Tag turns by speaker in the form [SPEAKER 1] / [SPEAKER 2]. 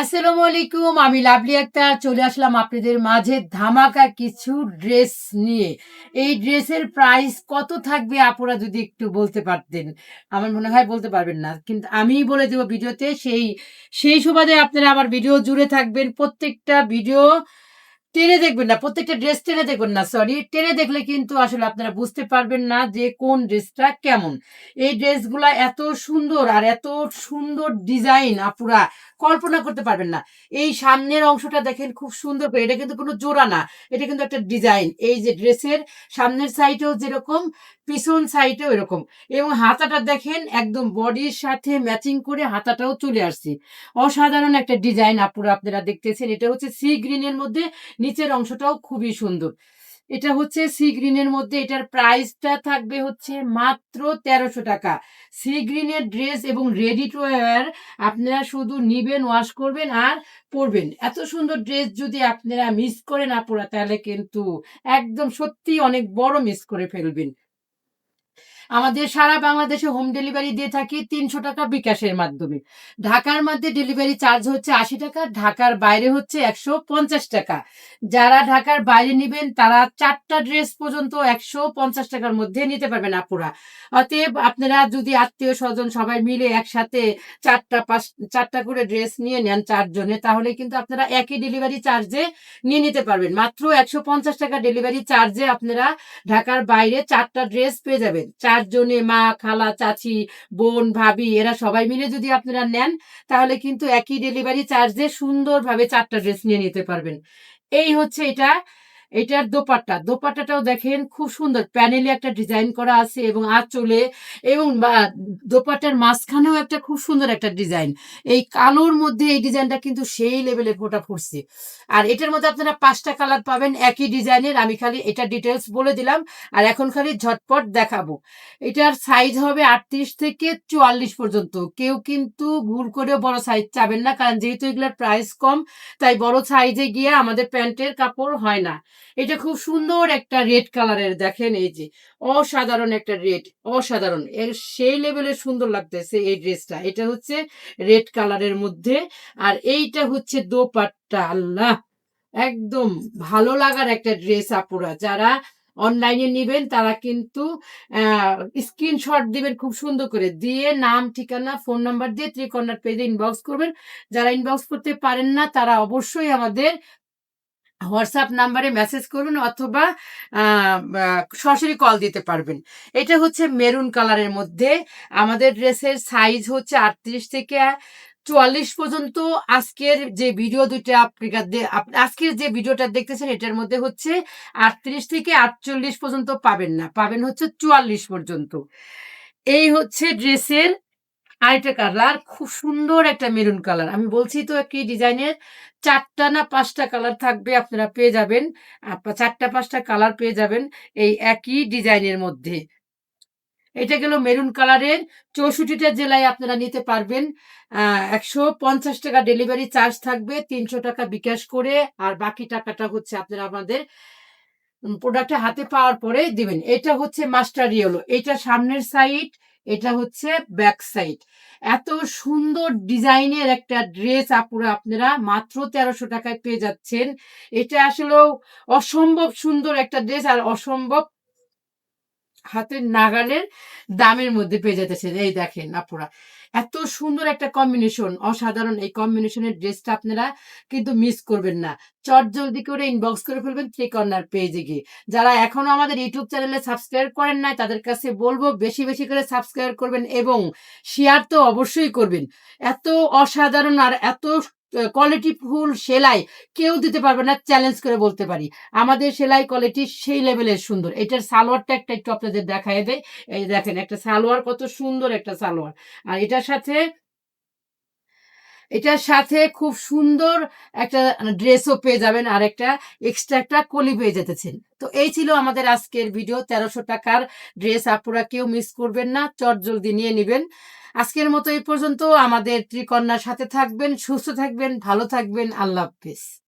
[SPEAKER 1] আসসালামু আলাইকুম, আমি লাভলি একটা চলে আসলাম আপনাদের মাঝে ধামাকা কিছু ড্রেস নিয়ে। এই ড্রেসের প্রাইস কত থাকবে আপনারা যদি একটু বলতে পারতেন? আমার মনে হয় বলতে পারবেন না, কিন্তু আমি বলে দেবো ভিডিওতে। সেই সেই সুবাদে আপনারা আমার ভিডিও জুড়ে থাকবেন। প্রত্যেকটা ভিডিও টেনে দেখবেন না, প্রত্যেকটা ড্রেস টেনে দেখবেন না সরি টেনে দেখলে কিন্তু আসলে আপনারা বুঝতে পারবেন না যে কোন ড্রেসটা কেমন। এই ড্রেসগুলা এত সুন্দর আর এত সুন্দর ডিজাইন আপুরা, কল্পনা করতে পারবেন না। এই সামনের অংশটা দেখেন খুব সুন্দর করে, এটা কিন্তু কোনো জোড়া না, এটা কিন্তু একটা ডিজাইন এই যে ড্রেসের সামনের সাইডেও যেরকম পিছন সাইডেও এরকম। এবং হাতাটা দেখেন, একদম বডির সাথে ম্যাচিং করে হাতাটাও চলে আসছে। অসাধারণ একটা ডিজাইন আপুরা আপনারা দেখতেছেন। এটা হচ্ছে সি গ্রিনের মধ্যে, নিচের অংশটাও খুবই সুন্দর। এটা হচ্ছে সি গ্রিনের মধ্যে, এটার প্রাইসটা থাকবে হচ্ছে মাত্র তেরোশো টাকা। সি গ্রিনের ড্রেস এবং রেডি টু ওয়্যার আপনারা শুধু নিবেন ওয়াশ করবেন আর পরবেন। এত সুন্দর ড্রেস যদি আপনারা মিস করেন আপুরা, তাহলে কিন্তু একদম সত্যি অনেক বড় মিস করে ফেলবেন। আমাদের সারা বাংলাদেশে হোম ডেলিভারি দিয়ে থাকি তিনশো টাকা বিকাশের মাধ্যমে। ঢাকার মধ্যে ডেলিভারি চার্জ হচ্ছে আশি টাকা, ঢাকার বাইরে হচ্ছে একশো পঞ্চাশ টাকা। যারা ঢাকার বাইরে নেবেন, তারা চারটা ড্রেস পর্যন্ত একশো পঞ্চাশ টাকার মধ্যে নিতে পারবেন আপুরা। অতএব আপনারা যদি আত্মীয় স্বজন সবাই মিলে একসাথে চারটা পাঁচ, চারটা করে ড্রেস নিয়ে নেন চারজনে, তাহলে কিন্তু আপনারা একই ডেলিভারি চার্জে নিয়ে নিতে পারবেন। মাত্র একশো পঞ্চাশ টাকা ডেলিভারি চার্জে আপনারা ঢাকার বাইরে চারটা ড্রেস পেয়ে যাবেন। চারজনে মা, খালা, চাচি, বোন, ভাবি এরা সবাই মিলে যদি আপনারা নেন, তাহলে কিন্তু একই ডেলিভারি চার্জে সুন্দরভাবে চারটা ড্রেস নিয়ে নিতে পারবেন। এই হচ্ছে এটা। এটার দোপাট্টা। দোপাট্টাটাও দেখেন খুব সুন্দর। প্যানেলে একটা ডিজাইন করা আছে এবং আঁচলে এবং দোপাট্টার মাঝখানেও একটা খুব সুন্দর একটা ডিজাইন। এই কালোর মধ্যে এই ডিজাইনটা কিন্তু সেই লেভেলে ফোটা ফুটছে। আর এটার মধ্যে আপনারা পাঁচটা কালার পাবেন একই ডিজাইনের। আমি খালি এটা ডিটেলস বলে দিলাম আর এখন খালি ঝটপট দেখাবো। এটার সাইজ হবে আটত্রিশ থেকে চুয়াল্লিশ পর্যন্ত। কেউ কিন্তু ভুল করেও বড় সাইজ চাবেন না, কারণ যেহেতু এগুলোর প্রাইস কম, তাই বড় সাইজে গিয়ে আমাদের প্যান্টের কাপড় হয় না। এটা খুব সুন্দর একটা রেড কালারের, দেখেন এই যে, অসাধারণ একটা রেড, অসাধারণ। এর সেই লেভেলের সুন্দর লাগতেছে এই ড্রেসটা। এটা হচ্ছে রেড কালারের মধ্যে, আর এইটা হচ্ছে দোপাট্টা। আল্লাহ! একদম ভালো লাগার একটা ড্রেস আপুরা। যারা অনলাইনে নেবেন, তারা কিন্তু স্ক্রিনশট দিবেন খুব সুন্দর করে। দিয়ে নাম, ঠিকানা ফোন নাম্বার দিয়ে ত্রিকর্ণার পেজে ইনবক্স করবেন। যারা ইনবক্স করতে পারেন না, তারা অবশ্যই আমাদের হোয়াটসঅ্যাপ নাম্বারে মেসেজ করুন অথবা সরাসরি কল দিতে পারবেন। এটা হচ্ছে মেরুন কালারের মধ্যে। আমাদের ড্রেসের সাইজ হচ্ছে আটত্রিশ থেকে চুয়াল্লিশ পর্যন্ত। আজকের যে ভিডিও দুইটা আপনার দে- আপ- আজকের যে ভিডিওটা দেখতেছেন, এটার মধ্যে হচ্ছে আটত্রিশ থেকে আটচল্লিশ পর্যন্ত পাবেন না। পাবেন হচ্ছে চুয়াল্লিশ পর্যন্ত। এই হচ্ছে ড্রেসের আরেকটা কালার খুব সুন্দর একটা মেরুন কালার আমি বলছি তো কি ডিজাইনের চারটা না পাঁচটা কালার থাকবে আপনারা পেয়ে যাবেন। চারটা পাঁচটা কালার পেয়ে যাবেন এই একই ডিজাইনের মধ্যে। এটা গেল মেরুন কালারের। চৌষট্টিটা জেলায় আপনারা নিতে পারবেন। একশো পঞ্চাশ টাকা ডেলিভারি চার্জ থাকবে, তিনশো টাকা বিকাশ করে, আর বাকি টাকাটা হচ্ছে আপনারা আমাদের প্রোডাক্টটা হাতে পাওয়ার পরে দিবেন। এটা হচ্ছে মাস্টার ইয়েলো। এটা সামনের সাইড এটা হচ্ছে ব্যাক সাইড এত সুন্দর ডিজাইনের একটা ড্রেস আপুরা আপনারা মাত্র তেরোশো টাকায় পেয়ে যাচ্ছেন। এটা আসলেও অসম্ভব সুন্দর একটা ড্রেস আর অসম্ভব হাতের নাগালের দামের মধ্যে পেয়ে যেতেছেন এই দেখেন আপুরা, এত সুন্দর একটা কম্বিনেশন অসাধারণ। এই কম্বিনেশনের ড্রেসটা আপনারা কিন্তু মিস করবেন না। চট জলদি করে ইনবক্স করে ফেলবেন থ্রি কর্নার পেজে গিয়ে। যারা এখনও আমাদের ইউটিউব চ্যানেলে সাবস্ক্রাইব করেন নাই, তাদের কাছে বলব বেশি বেশি করে সাবস্ক্রাইব করবেন এবং শেয়ার তো অবশ্যই করবেন। এত অসাধারণ আর এত কোয়ালিটি ফুল সেলাই কেউ দিতে পারবে না চ্যালেঞ্জ করে বলতে পারি। আমাদের সেলাই কোয়ালিটি সেই লেভেলের সুন্দর। এটার সালোয়ারটা একটা একটু আপনাদের দেখায় দেয় এই দেখেন, একটা সালোয়ার কত সুন্দর একটা সালোয়ার। আর এটার সাথে এটার সাথে খুব সুন্দর একটা ড্রেসও পেয়ে যাবেন, আর একটা এক্সট্রা একটা কলি পেয়ে যেতেছেন। তো এই ছিল আমাদের আজকের ভিডিও তেরোশো টাকার ড্রেস আপনারা কেউ মিস করবেন না, চট জলদি নিয়ে নেবেন। আজকের মতো এই পর্যন্ত, আমাদের ত্রিকন্যার সাথে থাকবেন, সুস্থ থাকবেন, ভালো থাকবেন, আল্লাহ হাফিজ।